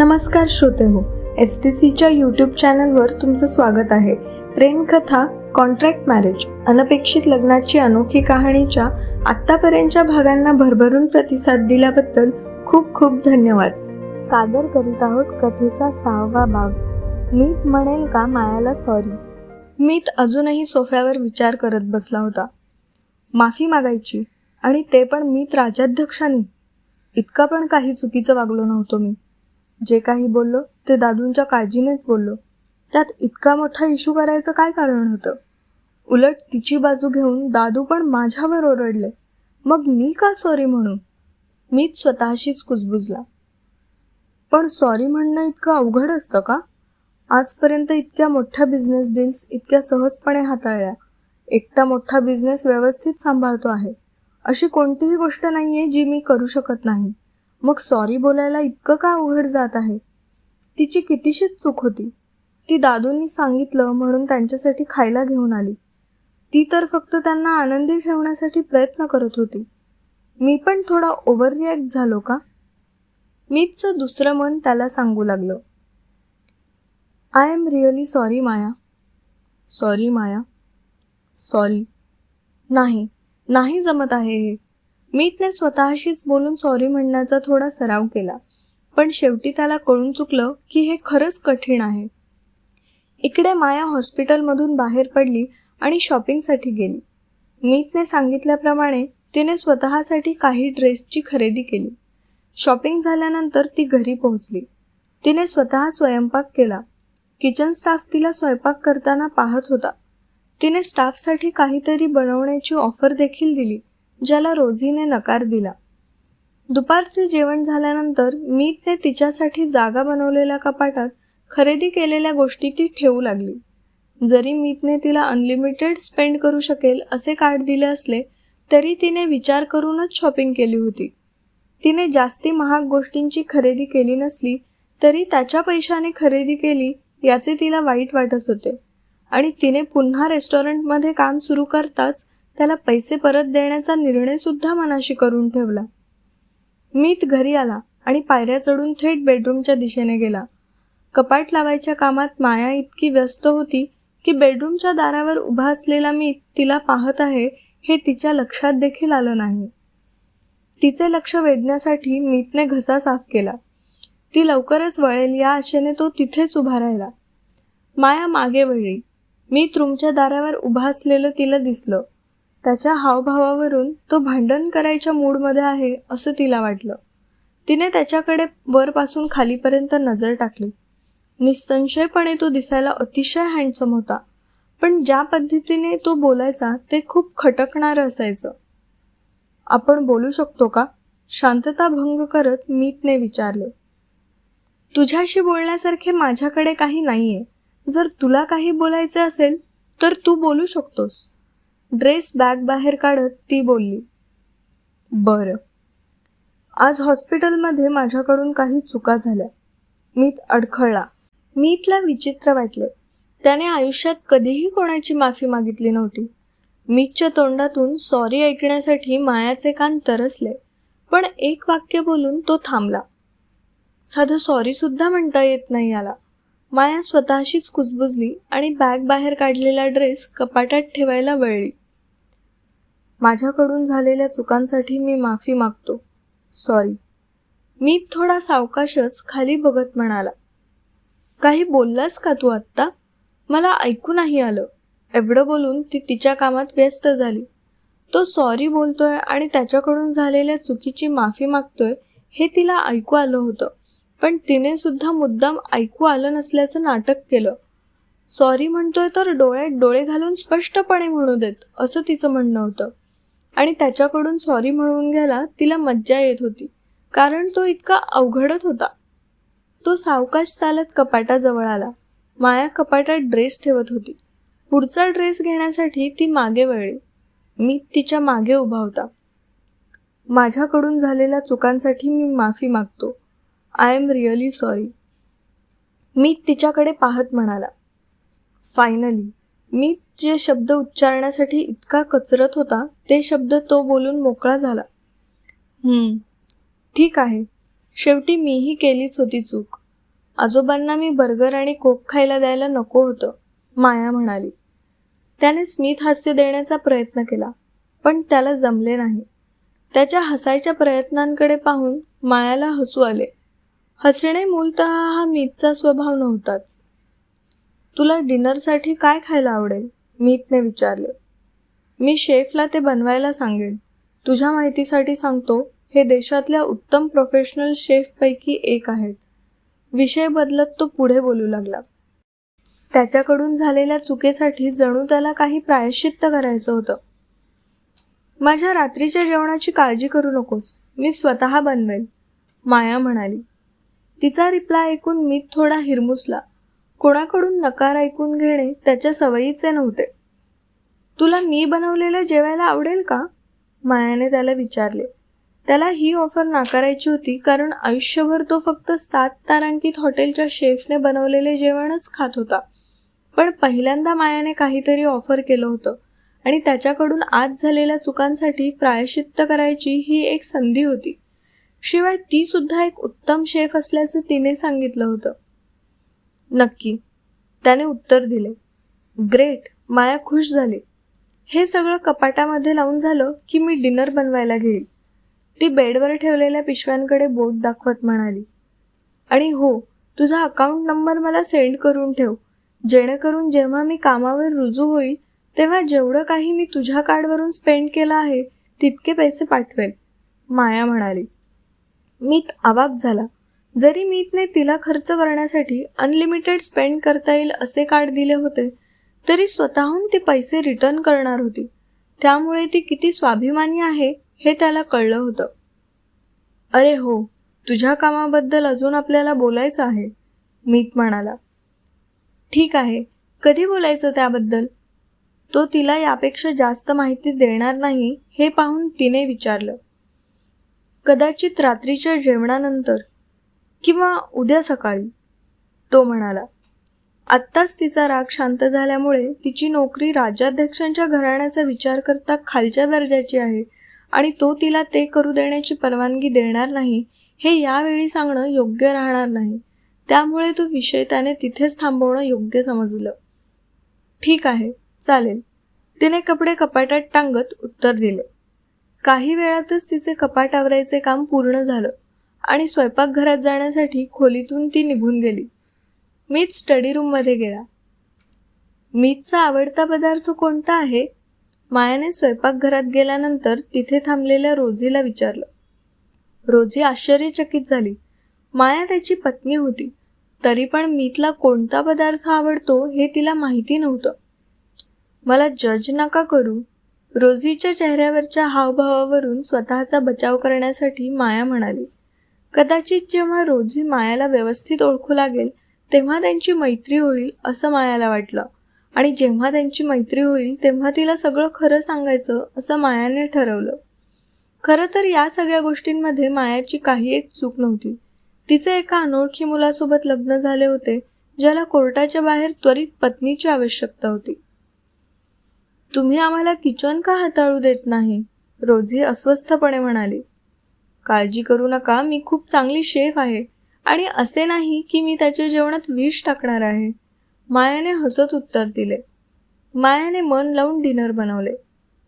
नमस्कार श्रोते हो एस टी सीच्या यूट्यूब चॅनलवर तुमचं स्वागत आहे. प्रेमकथा कॉन्ट्रॅक्ट मॅरेज अनपेक्षित लग्नाची अनोखी कहाणीच्या आत्तापर्यंतच्या भागांना भरभरून प्रतिसाद दिल्याबद्दल खूप खूप धन्यवाद. सादर करीत आहोत कथेचा सहावा भाग. मीत म्हणेल का मायाला सॉरी मीत अजूनही सोफ्यावर विचार करत बसला होता. माफी मागायची आणि ते पण मीत राजाध्यक्षांनी. इतका पण काही चुकीचं वागलो नव्हतो मी. जे काही बोललो ते दादूंच्या काळजीनेच बोललो. त्यात इतका मोठा इशू करायचं काय कारण होतं? उलट तिची बाजू घेऊन दादू पण माझ्यावर ओरडले. मग मी का सॉरी म्हणू? मीच स्वतःशीच कुजबुजला. पण सॉरी म्हणणं इतकं अवघड असतं का? आजपर्यंत इतक्या मोठ्या बिझनेस डील्स इतक्या सहजपणे हाताळल्या. एकटा मोठा बिझनेस व्यवस्थित सांभाळतो आहे. अशी कोणतीही गोष्ट नाही आहे जी मी करू शकत नाही. मग सॉरी बोलायला इतकं का अवघड जात आहे? तिची कितीशीच चूक होती. ती दादूंनी सांगितलं म्हणून त्यांच्यासाठी खायला घेऊन आली. ती तर फक्त त्यांना आनंदी ठेवण्यासाठी प्रयत्न करत होती. मी पण थोडा ओव्हर रिॲक्ट झालो का? मीचचं दुसरं मन त्याला सांगू लागलं. I am really sorry Maya. Sorry Maya. Sorry नाही. नाही जमत आहे हे. मीतने स्वतःशीच बोलून सॉरी म्हणण्याचा थोडा सराव केला. पण शेवटी त्याला कळून चुकलं की हे खरंच कठीण आहे. इकडे माया हॉस्पिटलमधून बाहेर पडली आणि शॉपिंगसाठी गेली. मीतने सांगितल्याप्रमाणे तिने स्वतःसाठी काही ड्रेसची खरेदी केली. शॉपिंग झाल्यानंतर ती घरी पोहोचली. तिने स्वतः स्वयंपाक केला. किचन स्टाफ तिला स्वयंपाक करताना पाहत होता. तिने स्टाफसाठी काहीतरी बनवण्याची ऑफर देखील दिली. ज्याला रोझीने नकार दिला. दुपारचे जेवण झाल्यानंतर मीतने तिच्यासाठी जागा बनवलेल्या कपाटात खरेदी केलेल्या गोष्टी ती ठेवू लागली. जरी मीतने तिला अनलिमिटेड स्पेंड करू शकेल असे कार्ड दिले असले तरी तिने विचार करूनच शॉपिंग केली होती. तिने जास्ती महाग गोष्टींची खरेदी केली नसली तरी त्याच्या पैशाने खरेदी केली याचे तिला वाईट वाटत होते. आणि तिने पुन्हा रेस्टॉरंटमध्ये काम सुरू करताच त्याला पैसे परत देण्याचा निर्णय सुद्धा मनाशी करून ठेवला. मीत घरी आला आणि पायऱ्या चढून थेट बेडरूमच्या दिशेने गेला. कपाट लावायच्या कामात माया इतकी व्यस्त होती की बेडरूमच्या दारावर उभा असलेला मी तिला पाहत आहे हे तिच्या लक्षात देखील आलं नाही. तिचे लक्ष वेधण्यासाठी मीतने घसा साफ केला. ती लवकरच वळेल या आशेने तो तिथेच उभा राहिला. माया मागे वळली. मीत रूमच्या दारावर उभा असलेलं तिला दिसलं. त्याच्या हावभावावरून तो भांडण करायच्या मूडमध्ये आहे असं तिला वाटलं. तिने त्याच्याकडे वरपासून खालीपर्यंत नजर टाकली. निसंशयपणे तो दिसायला अतिशय हँडसम होता पण ज्या पद्धतीने तो बोलायचा ते खूप खटकणारं असायचं. आपण बोलू शकतो का? शांतता भंग करत मीतने विचारले. तुझ्याशी बोलण्यासारखे माझ्याकडे काही नाहीये. जर तुला काही बोलायचे असेल तर तू बोलू शकतोस. ड्रेस बॅग बाहेर काढत ती बोलली बरं. आज हॉस्पिटलमध्ये माझ्याकडून काही चुका झाल्या. मीत अडखळला. मीतला विचित्र वाटले. त्याने आयुष्यात कधीही कोणाची माफी मागितली नव्हती. मीतच्या तोंडातून सॉरी ऐकण्यासाठी मायाचे कान तरसले पण एक वाक्य बोलून तो थांबला. साधं सॉरी सुद्धा म्हणता येत नाही आला माया स्वतःशीच कुजबुजली आणि बॅग बाहेर काढलेला ड्रेस कपाटात ठेवायला वळली. माझ्याकडून झालेल्या चुकांसाठी मी माफी मागतो. सॉरी मी थोडा सावकाशच खाली बघत म्हणाला. काही बोललास का तू आत्ता? मला ऐकू नाही आलं. एवढं बोलून ती तिच्या कामात व्यस्त झाली. तो सॉरी बोलतोय आणि त्याच्याकडून झालेल्या चुकीची माफी मागतोय हे तिला ऐकू आलं होतं. पण तिने सुद्धा मुद्दाम ऐकू आलं नसल्याचं नाटक केलं. सॉरी म्हणतोय तर डोळ्यात डोळे घालून स्पष्टपणे म्हणू देत असं तिचं म्हणणं होतं. आणि त्याच्याकडून सॉरी म्हणून घ्यायला तिला मज्जा येत होती. कारण तो इतका अवघडत होता. तो सावकाश चालत कपाटाजवळ आला. माया कपाटात ड्रेस ठेवत होती. पुढचा ड्रेस घेण्यासाठी ती मागे वळली. मी तिच्यामागे उभा होता. माझ्याकडून झालेल्या चुकांसाठी मी माफी मागतो. आय एम रिअली सॉरी मी तिच्याकडे पाहत म्हणाला. फायनली मी जे शब्द उच्चारण्यासाठी इतका कचरत होता ते शब्द तो बोलून मोकळा झाला. ठीक आहे. शेवटी मीही केलीच होती चूक. आजोबांना मी बर्गर आणि कोक खायला द्यायला नको होतं माया म्हणाली. त्याने स्मित हास्य देण्याचा प्रयत्न केला पण त्याला जमले नाही. त्याच्या हसायच्या प्रयत्नांकडे पाहून मायाला हसू आले. हसणे मूलत हा मीतचा स्वभाव नव्हताच. तुला डिनरसाठी काय खायला आवडेल? मीतने विचारले. मी शेफला ते बनवायला सांगेन. तुझ्या माहितीसाठी सांगतो हे देशातल्या उत्तम प्रोफेशनल शेफपैकी एक आहेत. विषय बदलत तो पुढे बोलू लागला. त्याच्याकडून झालेल्या चुकीसाठी जणू त्याला काही प्रायश्चित्त करायचं होतं. माझ्या रात्रीच्या जेवणाची काळजी करू नकोस मी स्वतः बनवेल माया म्हणाली. तिचा रिप्लाय ऐकून मी थोडा हिरमुसला. कोणाकडून नकार ऐकून घेणे त्याच्या सवयीचे नव्हते. तुला मी बनवलेलं जेवायला आवडेल का? मायाने त्याला विचारले. त्याला ही ऑफर नाकारायची होती कारण आयुष्यभर तो फक्त सात तारांकित हॉटेलच्या शेफने बनवलेले जेवणच खात होता. पण पहिल्यांदा मायाने काहीतरी ऑफर केलं होतं आणि त्याच्याकडून आज झालेल्या चुकांसाठी प्रायश्चित्त करायची ही एक संधी होती. शिवाय ती सुद्धा एक उत्तम शेफ असल्याचं तिने सांगितलं होतं. नक्की. त्याने उत्तर दिले. ग्रेट माया खुश झाली. हे सगळं कपाटामध्ये लावून झालं की मी डिनर बनवायला घेईल ती बेडवर ठेवलेल्या पिशव्यांकडे बोट दाखवत म्हणाली. आणि हो तुझा अकाउंट नंबर मला सेंड करून ठेव. जेणेकरून जेव्हा मी कामावर रुजू होईल तेव्हा जेवढं काही मी तुझ्या कार्डवरून स्पेंड केलं आहे तितके पैसे पाठवेल माया म्हणाली. मी अवाक झाला. जरी मीतने तिला खर्च करण्यासाठी अनलिमिटेड स्पेंड करता येईल असे कार्ड दिले होते तरी स्वतःहून ती पैसे रिटर्न करणार होती. त्यामुळे ती किती स्वाभिमानी आहे हे त्याला कळलं होतं. अरे हो तुझ्या कामाबद्दल अजून आपल्याला बोलायचं आहे मीत म्हणाला. ठीक आहे कधी बोलायचं त्याबद्दल? तो तिला यापेक्षा जास्त माहिती देणार नाही हे पाहून तिने विचारलं. कदाचित रात्रीच्या जेवणानंतर किंवा उद्या सकाळी? तो म्हणाला आत्ताच तिचा राग शांत झाल्यामुळे तिची नोकरी राज्याध्यक्षांच्या घराण्याचा विचार करता खालच्या दर्जाची आहे आणि तो तिला ते करू देण्याची परवानगी देणार नाही हे यावेळी सांगणं योग्य राहणार नाही. त्यामुळे तो विषय त्याने तिथेच थांबवणं योग्य समजलं. ठीक आहे चालेल. तिने कपडे कपाटात टांगत उत्तर दिले. काही वेळातच तिचे कपाट आवरायचे काम पूर्ण झालं. आणि स्वयंपाकघरात जाण्यासाठी खोलीतून ती निघून गेली. मीच स्टडी रूममध्ये गेला. मीतचा आवडता पदार्थ कोणता आहे? मायाने स्वयंपाकघरात गेल्यानंतर तिथे थांबलेल्या रोजीला विचारलं. रोजी आश्चर्यचकित झाली. माया त्याची पत्नी होती. तरी पण मीतला कोणता पदार्थ आवडतो हे तिला माहिती नव्हतं. मला जज नका करू. रोजीच्या चेहऱ्यावरच्या हावभावावरून स्वतःचा बचाव करण्यासाठी माया म्हणाली. कदाचित जेव्हा रोजी मायाला व्यवस्थित ओळखू लागेल तेव्हा त्यांची मैत्री होईल असं मायाला वाटलं. आणि जेव्हा त्यांची मैत्री होईल तेव्हा तिला सगळं खरं सांगायचं असं मायाने ठरवलं. खरं तर या सगळ्या गोष्टींमध्ये मायाची काही एक चूक नव्हती. तिचे एका अनोळखी मुलासोबत लग्न झाले होते ज्याला कोर्टाच्या बाहेर त्वरित पत्नीची आवश्यकता होती. तुम्ही आम्हाला किचन का हाताळू देत नाही? रोजी अस्वस्थपणे म्हणाली. काळजी करू नका मी खूप चांगली शेफ आहे. आणि असे नाही की मी त्याच्या जेवणात विष टाकणार आहे. मायाने हसत उत्तर दिले. मायाने मन लावून डिनर बनवले.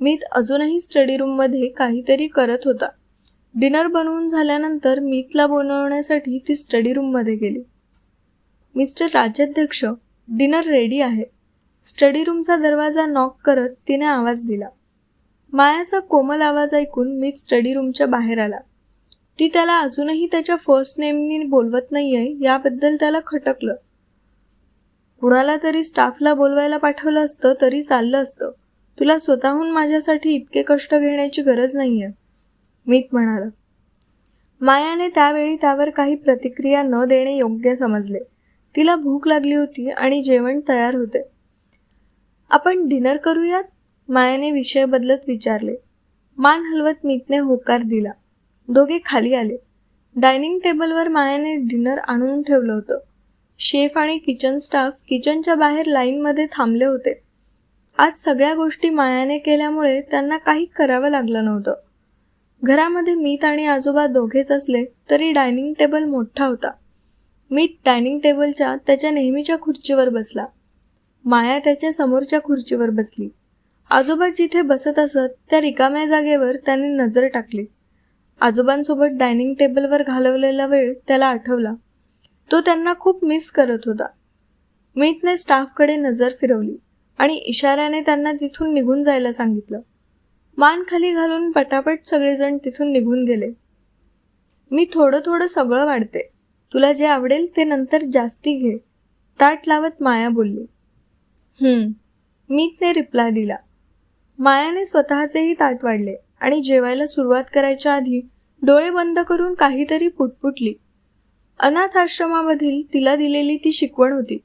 मीत अजूनही स्टडी रूममध्ये काहीतरी करत होता. डिनर बनवून झाल्यानंतर मीतला बनवण्यासाठी ती स्टडी रूममध्ये गेली. मिस्टर राज्याध्यक्ष डिनर रेडी आहे. स्टडी रूमचा दरवाजा नॉक करत तिने आवाज दिला. मायाचा कोमल आवाज ऐकून मी स्टडी रूमच्या बाहेर आला. ती त्याला अजूनही त्याच्या फर्स्ट नेमनी बोलवत नाहीये याबद्दल त्याला खटकलं. कुणाला तरी स्टाफला बोलवायला पाठवलं असतं तरी चाललं असतं. तुला स्वतःहून माझ्यासाठी इतके कष्ट घेण्याची गरज नाही आहे मीत म्हणाला. मायाने त्यावेळी त्यावर काही प्रतिक्रिया न देणे योग्य समजले. तिला भूक लागली होती आणि जेवण तयार होते. आपण डिनर करूयात? मायाने विषय बदलत विचारले. मान हलवत मीतने होकार दिला. दोघे खाली आले. डायनिंग टेबलवर मायाने डिनर आणून ठेवलं होतं. शेफ आणि किचन स्टाफ किचनच्या बाहेर लाईनमध्ये थांबले होते. आज सगळ्या गोष्टी मायाने केल्यामुळे त्यांना काही करावं लागलं नव्हतं. घरामध्ये मीत आणि आजोबा दोघेच असले तरी डायनिंग टेबल मोठा होता. मीत डायनिंग टेबलच्या त्याच्या नेहमीच्या खुर्चीवर बसला. माया त्याच्या समोरच्या खुर्चीवर बसली. आजोबा जिथे बसत असत त्या रिकाम्या जागेवर त्याने नजर टाकली. आजोबांसोबत डायनिंग टेबलवर घालवलेला वेळ त्याला आठवला. तो त्यांना खूप मिस करत होता. मीटने स्टाफकडे नजर फिरवली आणि इशाऱ्याने त्यांना तिथून निघून जायला सांगितलं. मान खाली घालून पटापट सगळेजण तिथून निघून गेले. मी थोडं थोडं सगळं वाढते. तुला जे आवडेल ते नंतर जास्ती घे. ताट लावत माया बोलली. मीतने रिप्लाय दिला. मायाने स्वतःचेही ताट वाढले. आणि जेवायला सुरुवात करायच्या आधी डोळे बंद करून काहीतरी पुटपुटली. अनाथ आश्रमामधील तिला दिलेली ती शिकवण होती.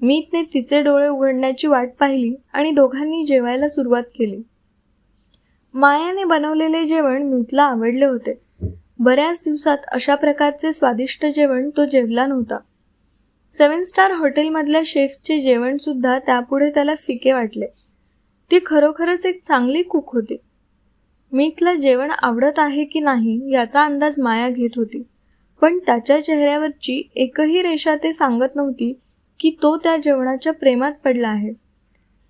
मीतने तिचे डोळे उघडण्याची वाट पाहिली आणि दोघांनी जेवायला सुरुवात केली. मायाने बनवलेले जेवण मीतला आवडले होते. बऱ्याच दिवसात अशा प्रकारचे स्वादिष्ट जेवण तो जेवला नव्हता. सेवन स्टार हॉटेलमधल्या शेफचे जेवण सुद्धा त्यापुढे त्याला फिके वाटले. ती खरोखरच एक चांगली कुक होती. मीतला जेवण आवडत आहे की नाही याचा अंदाज माया घेत होती. पण त्याच्या चेहऱ्यावरची एकही रेषा ते सांगत नव्हती की तो त्या जेवणाच्या प्रेमात पडला आहे.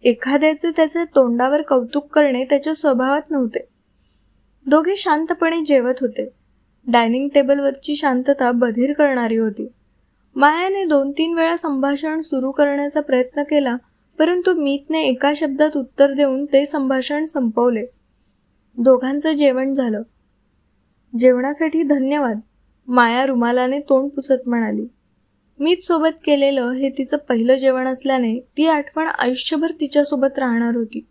एखाद्याचे त्याच्या तोंडावर कौतुक करणे त्याच्या स्वभावात नव्हते. दोघे शांतपणे जेवत होते. डायनिंग टेबलवरची शांतता बधीर करणारी होती. मायाने दोन तीन वेळा संभाषण सुरू करण्याचा प्रयत्न केला परंतु मीतने एका शब्दात उत्तर देऊन ते संभाषण संपवले. दोघांचं जेवण झालं. जेवणासाठी धन्यवाद. माया रुमालाने तोंड पुसत म्हणाली. मीच सोबत केलेलं हे तिचं पहिलं जेवण असल्याने ती आठवण आयुष्यभर तिच्यासोबत राहणार होती.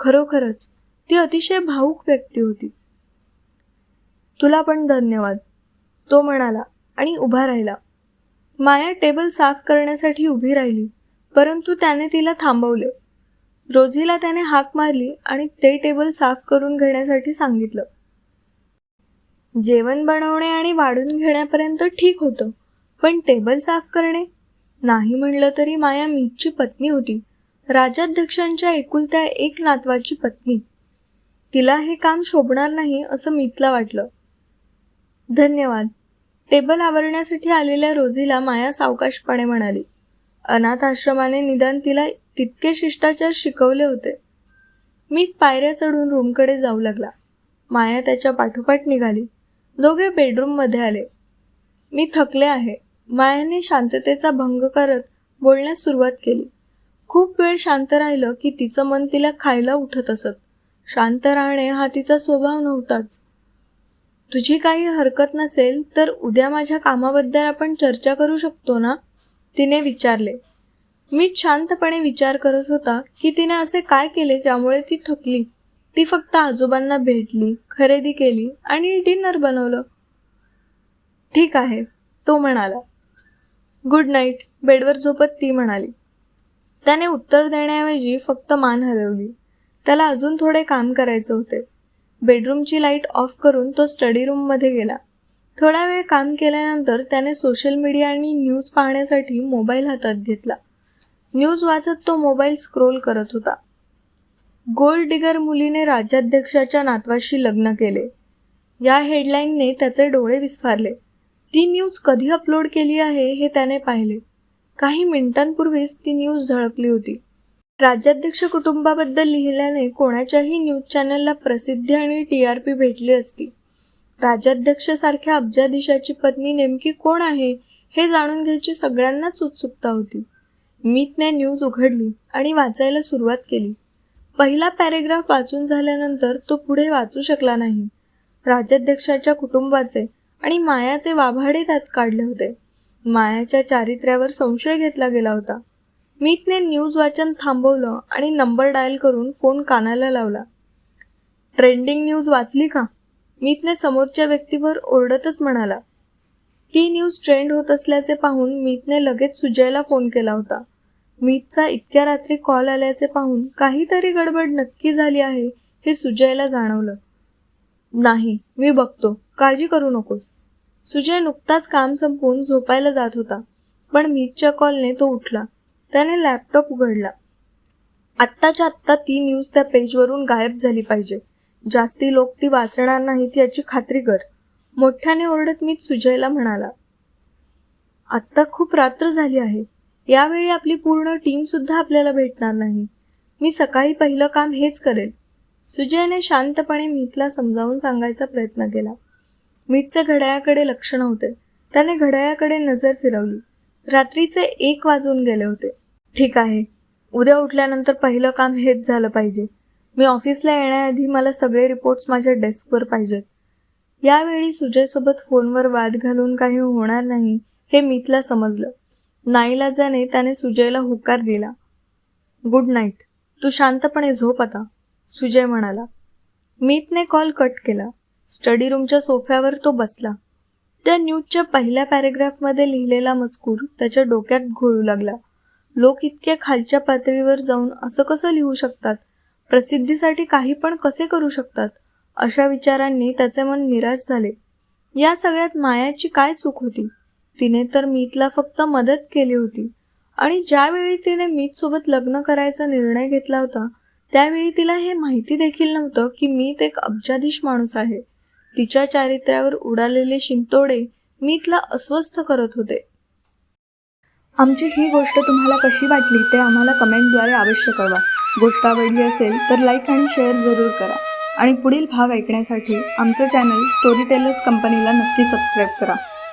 खरोखरच ती अतिशय भावूक व्यक्ती होती. तुला पण धन्यवाद. तो म्हणाला आणि उभा राहिला. माया टेबल साफ करण्यासाठी उभी राहिली परंतु त्याने तिला थांबवले. रोझीला त्याने हाक मारली आणि ते टेबल साफ करून घेण्यासाठी सांगितलं. जेवण बनवणे आणि वाढून घेण्यापर्यंत ठीक होतं पण टेबल साफ करणे? नाही म्हणलं तरी माया मीतची पत्नी होती. राजाध्यक्षांच्या एकुलत्या एक नातवाची पत्नी. तिला हे काम शोभणार नाही असं मीतला वाटलं. धन्यवाद. टेबल आवरण्यासाठी आलेल्या रोजीला माया सावकाशपणे म्हणाली. अनाथ आश्रमाने निदान तिला तितके शिष्टाचार शिकवले होते. मी पायऱ्या चढून रूमकडे जाऊ लागला. माया त्याच्या पाठोपाठ निघाली. दोघे बेडरूममध्ये आले. मी थकले आहे. मायाने शांततेचा भंग करत बोलण्यास सुरुवात केली. खूप वेळ शांत राहिलं की तिचं मन तिला खायला उठत असत. शांत राहणे हा तिचा स्वभाव नव्हताच. तुझी काही हरकत नसेल तर उद्या माझ्या कामाबद्दल आपण चर्चा करू शकतो ना? तिने विचारले. मी शांतपणे विचार करत होता की तिने असे काय केले ज्यामुळे ती थकली. ती फक्त आजोबांना भेटली खरेदी केली आणि डिनर बनवलं. ठीक आहे तो म्हणाला. गुड नाईट बेडवर झोपत ती म्हणाली. त्याने उत्तर देण्याऐवजी फक्त मान हलवली त्याला अजून थोडे काम करायचे होते. बेडरूमची लाइट ऑफ करून तो स्टडी रूममध्ये गेला. थोडा वेळ काम केल्यानंतर त्याने सोशल मीडिया आणि न्यूज पाहण्यासाठी मोबाईल हातात घेतला. न्यूज वाचत तो मोबाईल स्क्रोल करत होता. गोल्ड डिगर मुलीने राज्याध्यक्षाच्या नातवाशी लग्न केले. या हेडलाईनने त्याचे डोळे विस्फारले. ती न्यूज कधी अपलोड केली आहे हे त्याने पाहिले. काही मिनिटांपूर्वीच ती न्यूज झळकली होती. राज्याध्यक्ष कुटुंबाबद्दल लिहिल्याने कोणाच्याही न्यूज चॅनलला प्रसिद्धी आणि टी आर पी भेटली असती. राज्याध्यक्षसारख्या अब्जाधीशाची पत्नी नेमकी कोण आहे हे जाणून घ्यायची सगळ्यांनाच उत्सुकता होती. मीतने न्यूज उघडली आणि वाचायला सुरुवात केली. पहिला पॅरेग्राफ वाचून झाल्यानंतर तो पुढे वाचू शकला नाही. राज्याध्यक्षाच्या कुटुंबाचे आणि मायाचे वाभाडे त्यात काढले होते. मायाच्या चारित्र्यावर संशय घेतला गेला होता. मीतने न्यूज वाचन थांबवलं आणि नंबर डायल करून फोन कानाला लावला. ट्रेंडिंग न्यूज वाचली का? मीतने समोरच्या व्यक्तीवर ओरडतच म्हणाला. ती न्यूज ट्रेंड होत असल्याचे पाहून मीतने लगेच सुजयला फोन केला होता. मीतचा इतक्या रात्री कॉल आल्याचे पाहून काहीतरी गडबड नक्की झाली आहे हे सुजयला जाणवलं. नाही मी बघतो. काळजी करू नकोस. सुजय नुकताच काम संपवून झोपायला जात होता पण मीतच्या कॉलने तो उठला. त्याने लॅपटॉप उघडला. आत्ताच्या आत्ता ती न्यूज त्या पेजवरून गायब झाली पाहिजे. जास्ती लोक ती वाचणार नाहीत याची खात्री कर. मोठ्याने ओरडत मीत सुजयला म्हणाला आत्ता खूप रात्र झाली आहे. यावेळी आपली पूर्ण टीम सुद्धा आपल्याला भेटणार नाही. मी सकाळी पहिलं काम हेच करेल. सुजयने शांतपणे मीतला समजावून सांगायचा प्रयत्न केला. मीतचे घड्याळाकडे लक्ष नव्हते. त्याने घड्याळाकडे नजर फिरवली. रात्रीचे एक वाजून गेले होते. ठीक आहे. उद्या उठल्यानंतर पहिलं काम हेच झालं पाहिजे. मी ऑफिसला येण्याआधी मला सगळे रिपोर्ट्स माझ्या डेस्कवर पाहिजेत. यावेळी सुजयसोबत फोनवर वाद घालून काही होणार नाही हे मीतला समजलं. नाईलाजाने त्याने सुजयला होकार दिला. Good night. तू शांतपणे झोप आता सुजय म्हणाला. मीतने कॉल कट केला. स्टडी रूमच्या सोफ्यावर तो बसला. त्या न्यूजच्या पहिल्या पॅरेग्राफमध्ये लिहिलेला मजकूर त्याच्या डोक्यात घोळू लागला. लोक इतक्या खालच्या पातळीवर जाऊन असं कसं लिहू शकतात? प्रसिद्धीसाठी काही पण कसे करू शकतात? अशा विचारांनी त्याचे मन निराश झाले. या सगळ्यात मायाची काय चूक होती? तिने तर मीतला फक्त मदत केली होती. आणि ज्यावेळी तिने मीतसोबत लग्न करायचा निर्णय घेतला होता त्यावेळी तिला हे माहिती देखील नव्हतं की मीत एक अब्जाधीश माणूस आहे. तिच्या चारित्र्यावर उडालेले शिंतोडे मीतला अस्वस्थ करत होते. आमची ही गोष्ट तुम्हाला कशी वाटली ते आम्हाला कमेंटद्वारे अवश्य कळवा. गोष्ट आवडली असेल तर लाईक आणि शेअर जरूर करा. आणि पुढील भाग ऐकण्यासाठी आमचं चॅनल स्टोरी टेलर्स कंपनीला नक्की सबस्क्राईब करा.